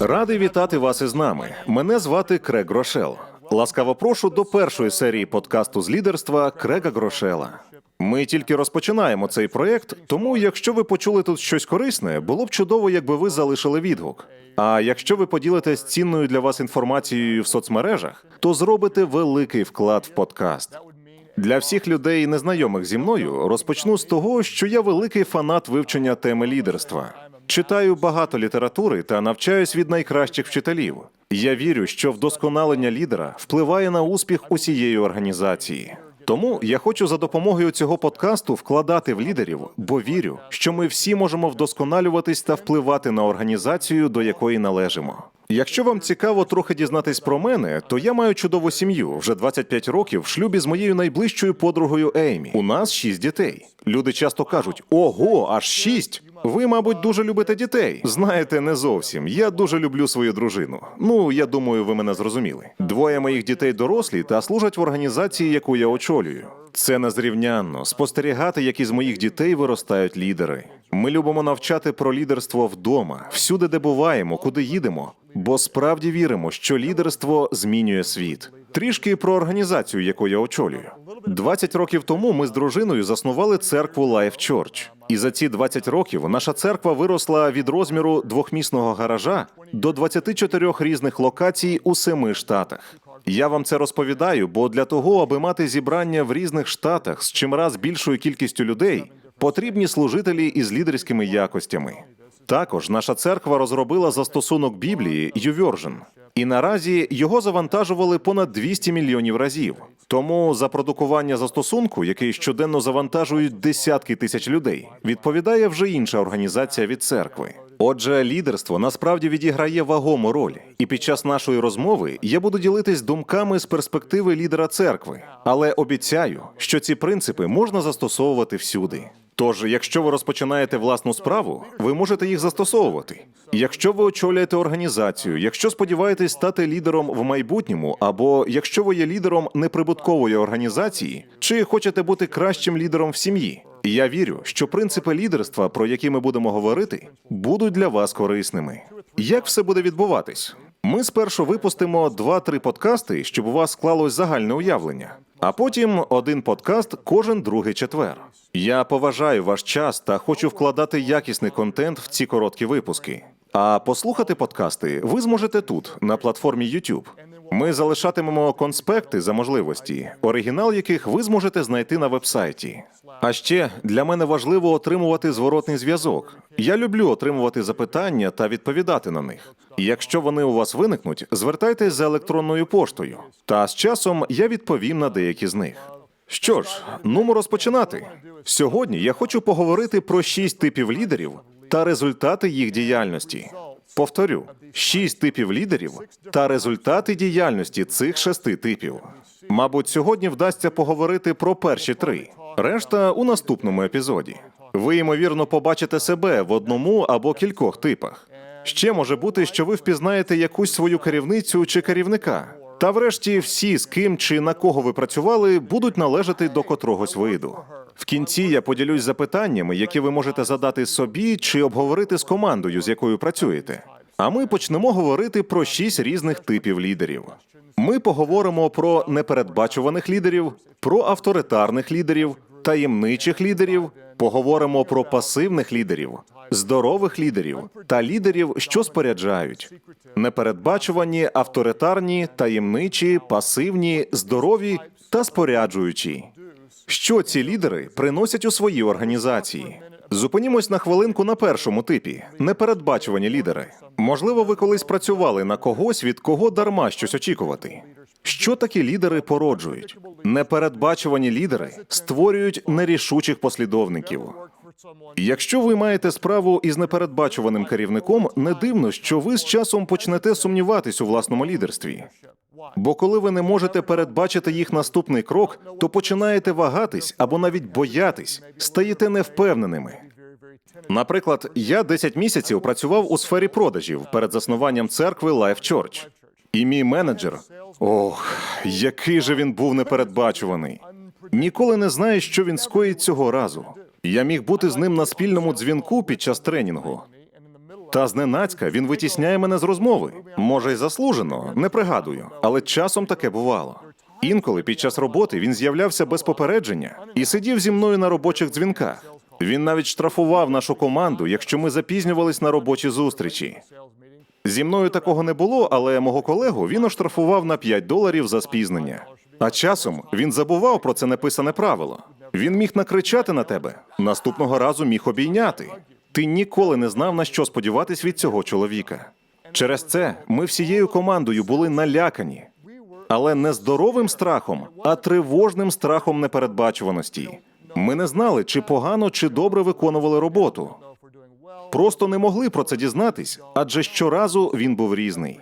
Радий вітати вас із нами. Мене звати Крег Грошел. Ласкаво прошу до першої серії подкасту з лідерства Крега Грошела. Ми тільки розпочинаємо цей проєкт, тому якщо ви почули тут щось корисне, було б чудово, якби ви залишили відгук. А якщо ви поділитесь цінною для вас інформацією в соцмережах, то зробите великий вклад в подкаст. Для всіх людей, незнайомих зі мною, розпочну з того, що я великий фанат вивчення теми лідерства. Читаю багато літератури та навчаюсь від найкращих вчителів. Я вірю, що вдосконалення лідера впливає на успіх усієї організації. Тому я хочу за допомогою цього подкасту вкладати в лідерів, бо вірю, що ми всі можемо вдосконалюватись та впливати на організацію, до якої належимо. Якщо вам цікаво трохи дізнатись про мене, то я маю чудову сім'ю вже 25 років в шлюбі з моєю найближчою подругою Еймі. У нас шість дітей. Люди часто кажуть: ого, аж шість. Ви, мабуть, дуже любите дітей. Знаєте, не зовсім. Я дуже люблю свою дружину. Ну, я думаю, ви мене зрозуміли. Двоє моїх дітей дорослі та служать в організації, яку я очолюю. Це незрівнянно спостерігати, як із моїх дітей виростають лідери. Ми любимо навчати про лідерство вдома, всюди, де буваємо, куди їдемо, бо справді віримо, що лідерство змінює світ. Трішки про організацію, яку я очолюю. 20 років тому ми з дружиною заснували церкву Life Church. І за ці 20 років наша церква виросла від розміру двохмісного гаража до 24 різних локацій у семи штатах. Я вам це розповідаю, бо для того, аби мати зібрання в різних штатах з чимраз більшою кількістю людей, потрібні служителі із лідерськими якостями. Також наша церква розробила застосунок Біблії YouVersion, і наразі його завантажували понад 200 мільйонів разів. Тому за продукування застосунку, який щоденно завантажують десятки тисяч людей, відповідає вже інша організація від церкви. Отже, лідерство насправді відіграє вагому роль, і під час нашої розмови я буду ділитись думками з перспективи лідера церкви, але обіцяю, що ці принципи можна застосовувати всюди. Тож, якщо ви розпочинаєте власну справу, ви можете їх застосовувати. Якщо ви очолюєте організацію, якщо сподіваєтесь стати лідером в майбутньому, або якщо ви є лідером неприбуткової організації, чи хочете бути кращим лідером в сім'ї, я вірю, що принципи лідерства, про які ми будемо говорити, будуть для вас корисними. Як все буде відбуватись? Ми спершу випустимо два-три подкасти, щоб у вас склалось загальне уявлення, а потім один подкаст кожен другий четвер. Я поважаю ваш час та хочу вкладати якісний контент в ці короткі випуски. А послухати подкасти ви зможете тут, на платформі YouTube. Ми залишатимемо конспекти за можливості, оригінал яких ви зможете знайти на вебсайті. А ще для мене важливо отримувати зворотний зв'язок. Я люблю отримувати запитання та відповідати на них. Якщо вони у вас виникнуть, звертайтесь за електронною поштою, та з часом я відповім на деякі з них. Що ж, нумо розпочинати. Сьогодні я хочу поговорити про шість типів лідерів та результати їх діяльності. Повторю, шість типів лідерів та результати діяльності цих шести типів. Мабуть, сьогодні вдасться поговорити про перші три. Решта у наступному епізоді. Ви ймовірно побачите себе в одному або кількох типах. Ще може бути, що ви впізнаєте якусь свою керівницю чи керівника. Та врешті всі, з ким чи на кого ви працювали, будуть належати до котрогось виду. В кінці я поділюсь запитаннями, які ви можете задати собі чи обговорити з командою, з якою працюєте. А ми почнемо говорити про шість різних типів лідерів. Ми поговоримо про непередбачуваних лідерів, про авторитарних лідерів, таємничих лідерів, поговоримо про пасивних лідерів, здорових лідерів та лідерів, що споряджають. Непередбачувані, авторитарні, таємничі, пасивні, здорові та споряджуючі. Що ці лідери приносять у свої організації? Зупинімось на хвилинку на першому типі непередбачувані лідери. Можливо, ви колись працювали на когось, від кого дарма щось очікувати. Що такі лідери породжують? Непередбачувані лідери створюють нерішучих послідовників. Якщо ви маєте справу із непередбачуваним керівником, не дивно, що ви з часом почнете сумніватись у власному лідерстві. Бо коли ви не можете передбачити їх наступний крок, то починаєте вагатись або навіть боятись, стаєте невпевненими. Наприклад, я 10 місяців працював у сфері продажів перед заснуванням церкви Life Church. І мій менеджер, ох, який же він був непередбачуваний. Ніколи не знаєш, що він скоїть цього разу. Я міг бути з ним на спільному дзвінку під час тренінгу. Та зненацька він витісняє мене з розмови. Може, й заслужено, не пригадую, але часом таке бувало. Інколи під час роботи він з'являвся без попередження і сидів зі мною на робочих дзвінках. Він навіть штрафував нашу команду, якщо ми запізнювались на робочі зустрічі. Зі мною такого не було, але мого колегу він оштрафував на 5 доларів за спізнення. А часом він забував про це неписане правило. Він міг накричати на тебе, наступного разу міг обійняти. Ти ніколи не знав, на що сподіватись від цього чоловіка. Через це ми всією командою були налякані, але не здоровим страхом, а тривожним страхом непередбачуваності. Ми не знали, чи погано, чи добре виконували роботу. Просто не могли про це дізнатись, адже щоразу він був різний.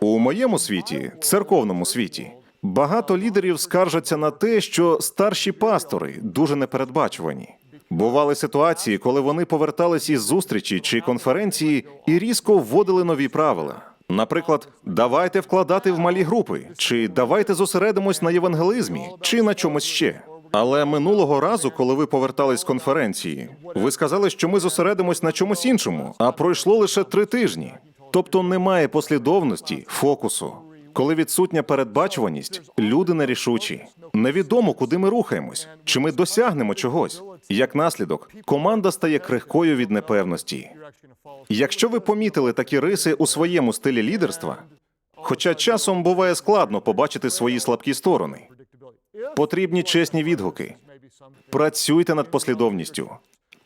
У моєму світі, церковному світі, багато лідерів скаржаться на те, що старші пастори дуже непередбачувані. Бували ситуації, коли вони повертались із зустрічі чи конференції і різко вводили нові правила. Наприклад, давайте вкладати в малі групи, чи давайте зосередимось на євангелизмі, чи на чомусь ще. Але минулого разу, коли ви повертались з конференції, ви сказали, що ми зосередимось на чомусь іншому, а пройшло лише три тижні. Тобто немає послідовності, фокусу. Коли відсутня передбачуваність, люди нерішучі. Невідомо, куди ми рухаємось, чи ми досягнемо чогось. Як наслідок, команда стає крихкою від непевності. Якщо ви помітили такі риси у своєму стилі лідерства, хоча часом буває складно побачити свої слабкі сторони, потрібні чесні відгуки. Працюйте над послідовністю.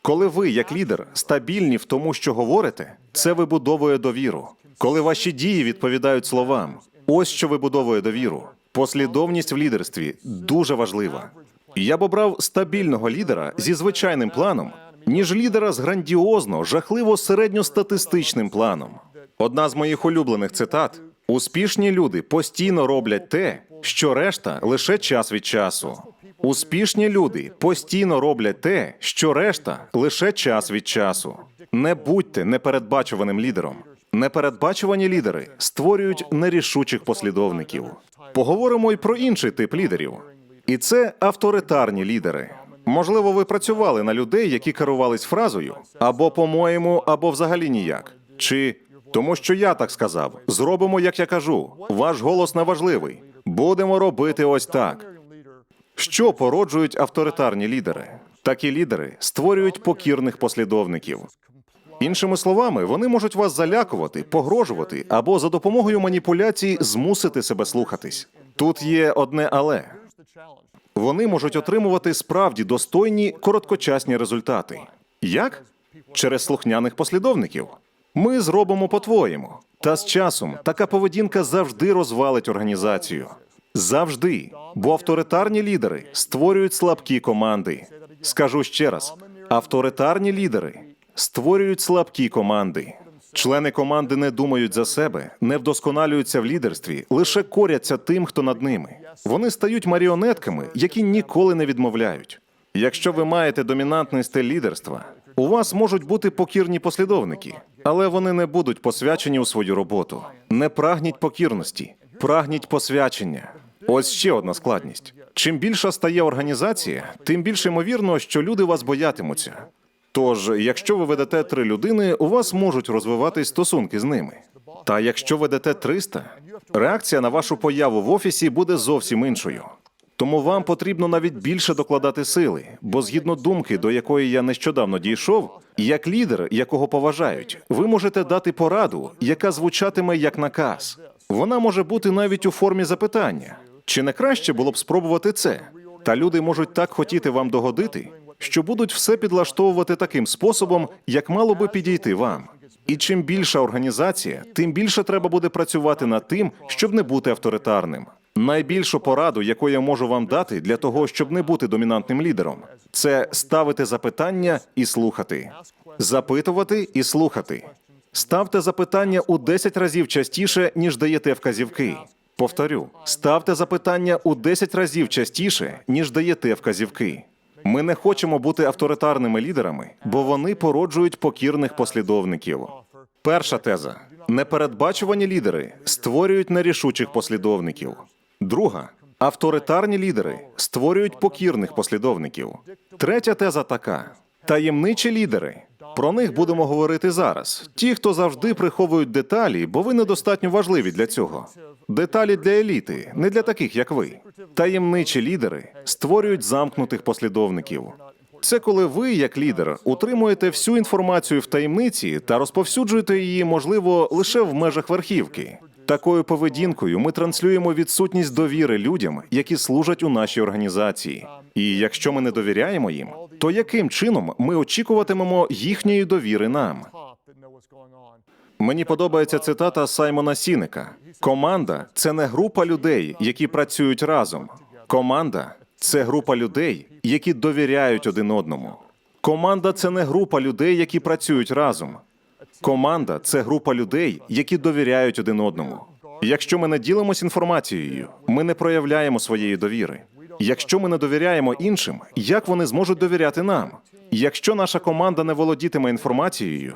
Коли ви, як лідер, стабільні в тому, що говорите, це вибудовує довіру. Коли ваші дії відповідають словам, ось що вибудовує довіру. Послідовність в лідерстві дуже важлива. Я б обрав стабільного лідера зі звичайним планом, ніж лідера з грандіозно, жахливо середньостатистичним планом. Одна з моїх улюблених цитат: успішні люди постійно роблять те, що решта лише час від часу. Успішні люди постійно роблять те, що решта лише час від часу. Не будьте непередбачуваним лідером. Непередбачувані лідери створюють нерішучих послідовників. Поговоримо й про інший тип лідерів, і це авторитарні лідери. Можливо, ви працювали на людей, які керувались фразою або по-моєму, або взагалі ніяк. Чи тому, що я так сказав, зробимо, як я кажу. Ваш голос не важливий. Будемо робити ось так. Що породжують авторитарні лідери? Такі лідери створюють покірних послідовників. Іншими словами, вони можуть вас залякувати, погрожувати або за допомогою маніпуляцій змусити себе слухатись. Тут є одне але вони можуть отримувати справді достойні короткочасні результати. Як? Через слухняних послідовників. Ми зробимо по-твоєму. Та з часом така поведінка завжди розвалить організацію. Завжди. Бо авторитарні лідери створюють слабкі команди. Скажу ще раз: авторитарні лідери створюють слабкі команди. Члени команди не думають за себе, не вдосконалюються в лідерстві, лише коряться тим, хто над ними. Вони стають маріонетками, які ніколи не відмовляють. Якщо ви маєте домінантний стиль лідерства, у вас можуть бути покірні послідовники, але вони не будуть посвячені у свою роботу. Не прагніть покірності, прагніть посвячення. Ось ще одна складність. Чим більша стає організація, тим більш ймовірно, що люди вас боятимуться. Тож, якщо ви ведете три людини, у вас можуть розвиватись стосунки з ними. Та якщо ведете 300, реакція на вашу появу в офісі буде зовсім іншою. Тому вам потрібно навіть більше докладати сили, бо згідно думки, до якої я нещодавно дійшов, як лідер, якого поважають, ви можете дати пораду, яка звучатиме як наказ. Вона може бути навіть у формі запитання. Чи не краще було б спробувати це? Та люди можуть так хотіти вам догодити, що будуть все підлаштовувати таким способом, як мало би підійти вам. І чим більша організація, тим більше треба буде працювати над тим, щоб не бути авторитарним. Найбільшу пораду, яку я можу вам дати для того, щоб не бути домінантним лідером, це ставити запитання і слухати, запитувати і слухати. Ставте запитання у 10 разів частіше, ніж даєте вказівки. Повторю, ставте запитання у 10 разів частіше, ніж даєте вказівки. Ми не хочемо бути авторитарними лідерами, бо вони породжують покірних послідовників. Перша теза: непередбачувані лідери створюють нерішучих послідовників. Друга авторитарні лідери створюють покірних послідовників. Третя теза така: таємничі лідери Про них будемо говорити зараз. Ті, хто завжди приховують деталі, бо ви недостатньо важливі для цього. Деталі для еліти, не для таких, як ви. Таємничі лідери створюють замкнутих послідовників. Це коли ви, як лідер, утримуєте всю інформацію в таємниці та розповсюджуєте її, можливо, лише в межах верхівки. Такою поведінкою ми транслюємо відсутність довіри людям, які служать у нашій організації. І якщо ми не довіряємо їм, то яким чином ми очікуватимемо їхньої довіри нам? Мені подобається цитата Саймона Сінека: команда це не група людей, які працюють разом. Команда це група людей, які довіряють один одному. Команда це не група людей, які працюють разом. Команда це група людей, які довіряють один одному. Якщо ми не ділимось інформацією, ми не проявляємо своєї довіри. Якщо ми не довіряємо іншим, як вони зможуть довіряти нам? Якщо наша команда не володітиме інформацією,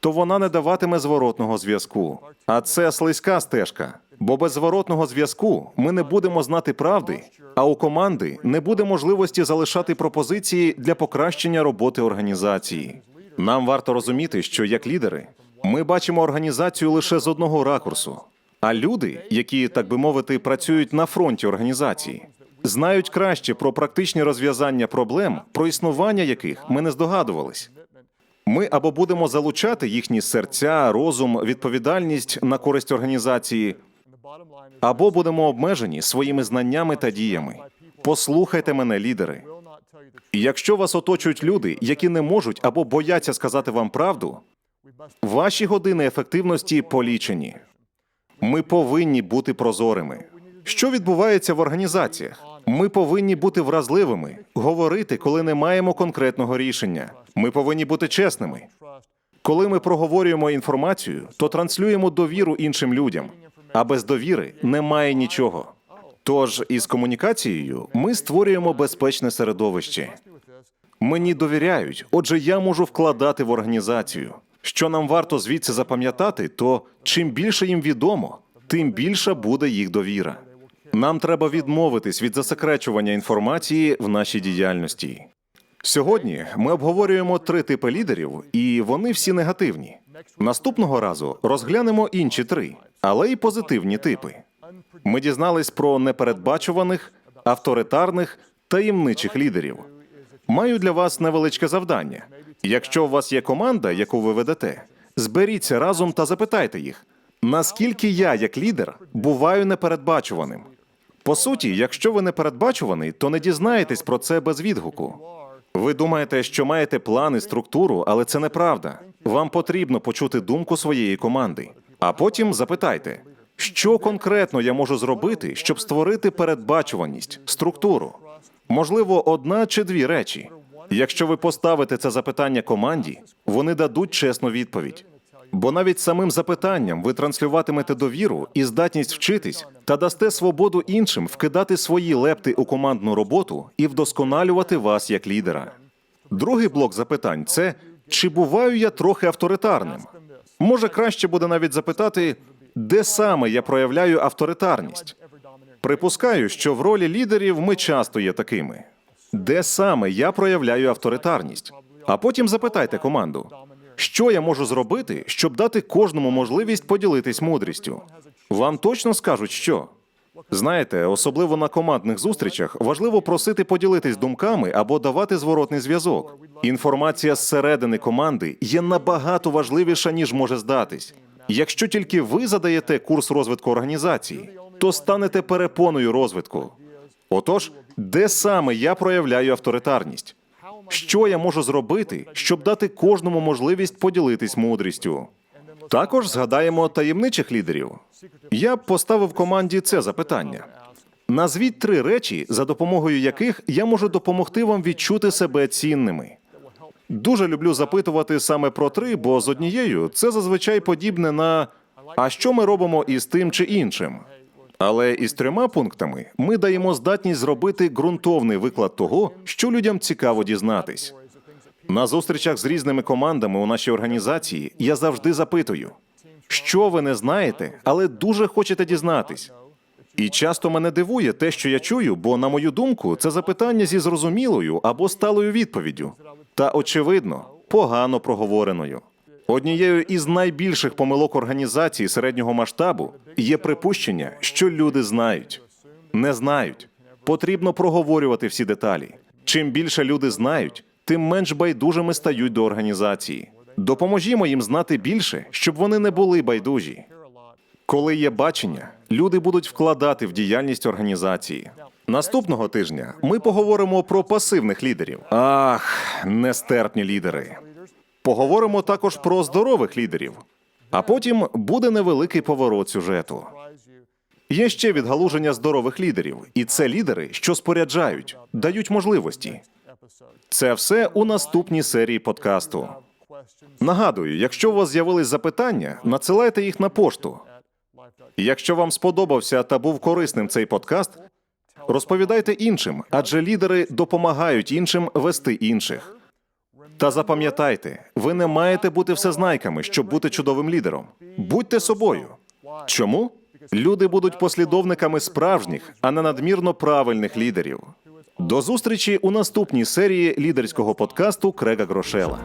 то вона не даватиме зворотного зв'язку. А це слизька стежка. Бо без зворотного зв'язку ми не будемо знати правди, а у команди не буде можливості залишати пропозиції для покращення роботи організації. Нам варто розуміти, що як лідери ми бачимо організацію лише з одного ракурсу. А люди, які, так би мовити, працюють на фронті організації, знають краще про практичні розв'язання проблем, про існування яких ми не здогадувались. Ми або будемо залучати їхні серця, розум, відповідальність на користь організації, або будемо обмежені своїми знаннями та діями. Послухайте мене, лідери. Якщо вас оточують люди, які не можуть або бояться сказати вам правду, ваші години ефективності полічені. Ми повинні бути прозорими. Що відбувається в організаціях? Ми повинні бути вразливими, говорити, коли не маємо конкретного рішення. Ми повинні бути чесними. Коли ми проговорюємо інформацію, то транслюємо довіру іншим людям, а без довіри немає нічого. Тож із комунікацією ми створюємо безпечне середовище. Мені довіряють, отже, я можу вкладати в організацію. Що нам варто звідси запам'ятати, то чим більше їм відомо, тим більша буде їх довіра. Нам треба відмовитись від засекречування інформації в нашій діяльності. Сьогодні ми обговорюємо три типи лідерів, і вони всі негативні. Наступного разу розглянемо інші три, але й позитивні типи. Ми дізнались про непередбачуваних, авторитарних, таємничих лідерів. Маю для вас невеличке завдання. Якщо у вас є команда, яку ви ведете, зберіться разом та запитайте їх, наскільки я, як лідер, буваю непередбачуваним. По суті, якщо ви непередбачуваний, то не дізнаєтесь про це без відгуку. Ви думаєте, що маєте план і структуру, але це неправда. Вам потрібно почути думку своєї команди. А потім запитайте, що конкретно я можу зробити, щоб створити передбачуваність, структуру. Можливо, одна чи дві речі. Якщо ви поставите це запитання команді, вони дадуть чесну відповідь. Бо навіть самим запитанням ви транслюватимете довіру і здатність вчитись та дасте свободу іншим вкидати свої лепти у командну роботу і вдосконалювати вас як лідера. Другий блок запитань це чи буваю я трохи авторитарним? Може, краще буде навіть запитати, де саме я проявляю авторитарність. Припускаю, що в ролі лідерів ми часто є такими. Де саме я проявляю авторитарність? А потім запитайте команду, що я можу зробити, щоб дати кожному можливість поділитись мудрістю. Вам точно скажуть, що. Знаєте, особливо на командних зустрічах важливо просити поділитись думками або давати зворотний зв'язок. Інформація зсередини команди є набагато важливіша, ніж може здатись. Якщо тільки ви задаєте курс розвитку організації, то станете перепоною розвитку. Отож, де саме я проявляю авторитарність? Що я можу зробити, щоб дати кожному можливість поділитись мудрістю? Також згадаємо таємничих лідерів. Я поставив команді це запитання. Назвіть три речі, за допомогою яких я можу допомогти вам відчути себе цінними. Дуже люблю запитувати саме про три, бо з однією це зазвичай подібне на а що ми робимо із тим чи іншим. Але із трьома пунктами ми даємо здатність зробити ґрунтовний виклад того, що людям цікаво дізнатись. На зустрічах з різними командами у нашій організації я завжди запитую, що ви не знаєте, але дуже хочете дізнатись. І часто мене дивує те, що я чую, бо, на мою думку, це запитання зі зрозумілою або сталою відповіддю. Та очевидно, погано проговореною. Однією із найбільших помилок організації середнього масштабу є припущення, що люди знають. Не знають. Потрібно проговорювати всі деталі. Чим більше люди знають, тим менш байдужими стають до організації. Допоможімо їм знати більше, щоб вони не були байдужі. Коли є бачення, люди будуть вкладати в діяльність організації. Наступного тижня ми поговоримо про пасивних лідерів. Ах, нестерпні лідери. Поговоримо також про здорових лідерів. А потім буде невеликий поворот сюжету. Є ще відгалуження здорових лідерів, і це лідери, що споряджають, дають можливості. Це все у наступній серії подкасту. Нагадую, якщо у вас з'явились запитання, надсилайте їх на пошту. Якщо вам сподобався та був корисним цей подкаст, розповідайте іншим, адже лідери допомагають іншим вести інших. Та запам'ятайте, ви не маєте бути всезнайками, щоб бути чудовим лідером. Будьте собою. Чому? Люди будуть послідовниками справжніх, а не надмірно правильних лідерів. До зустрічі у наступній серії лідерського подкасту Крега Грошела.